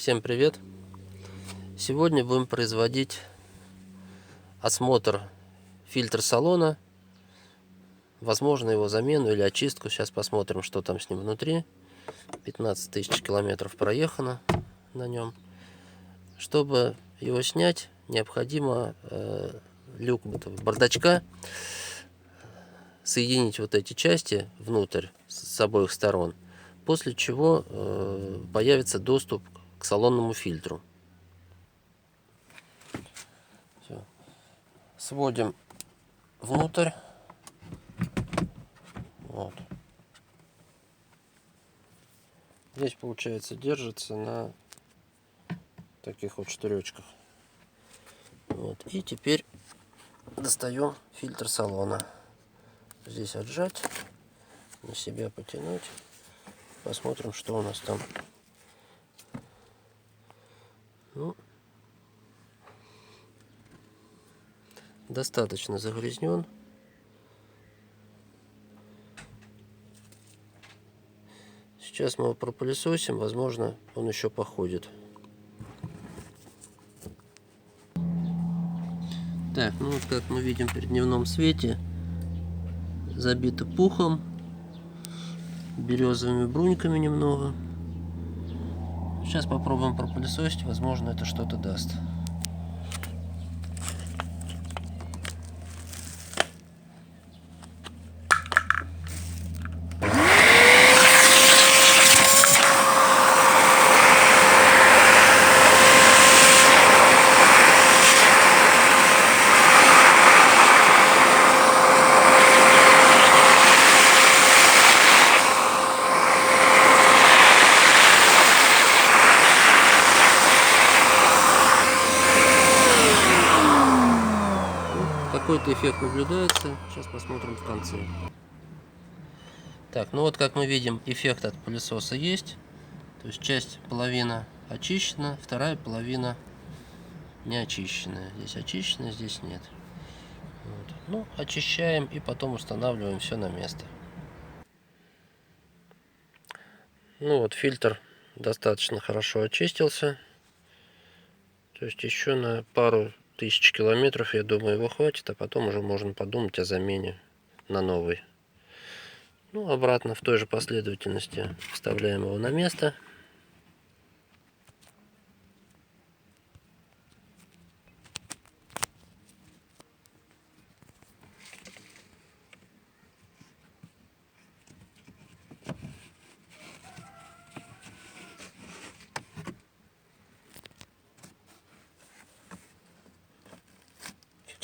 Всем привет! Сегодня будем производить осмотр фильтра салона, возможно его замену или очистку. Сейчас посмотрим, что там с ним внутри. 15 тысяч километров проехано на нем. Чтобы его снять, необходимо э, люк бардачка соединить вот эти части внутрь с обоих сторон, после чего э, появится доступ к салонному фильтру. Всё. Сводим внутрь. Вот. Здесь получается держится на таких вот штыречках. Вот. И теперь достаем фильтр салона. Здесь отжать, на себя потянуть. Посмотрим, что у нас там ну, достаточно загрязнен. Сейчас мы его пропылесосим, возможно, он еще походит. Так, ну вот как мы видим при дневном свете, забито пухом, березовыми бруньками немного. Сейчас попробуем пропылесосить, возможно это что-то даст. Какой-то эффект наблюдается. Сейчас посмотрим в конце. Так, ну вот как мы видим, эффект от пылесоса есть. То есть часть половина очищена, вторая половина не очищенная. Здесь очищенная, здесь нет. Вот. Ну, очищаем и потом устанавливаем все на место. Ну вот, фильтр достаточно хорошо очистился. То есть еще на пару тысяч километров, я думаю, его хватит, а потом уже можно подумать о замене на новый. Ну, обратно в той же последовательности вставляем его на место.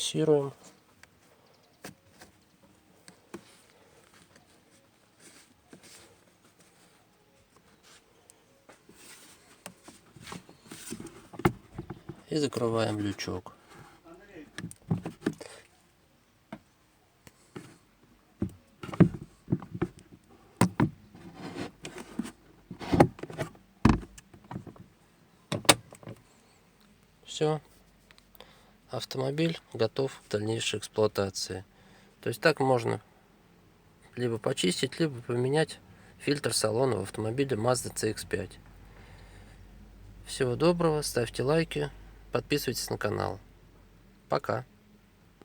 Фиксируем. И закрываем лючок. Все автомобиль готов к дальнейшей эксплуатации. То есть так можно либо почистить, либо поменять фильтр салона в автомобиле Mazda CX-5. Всего доброго, ставьте лайки, подписывайтесь на канал. Пока.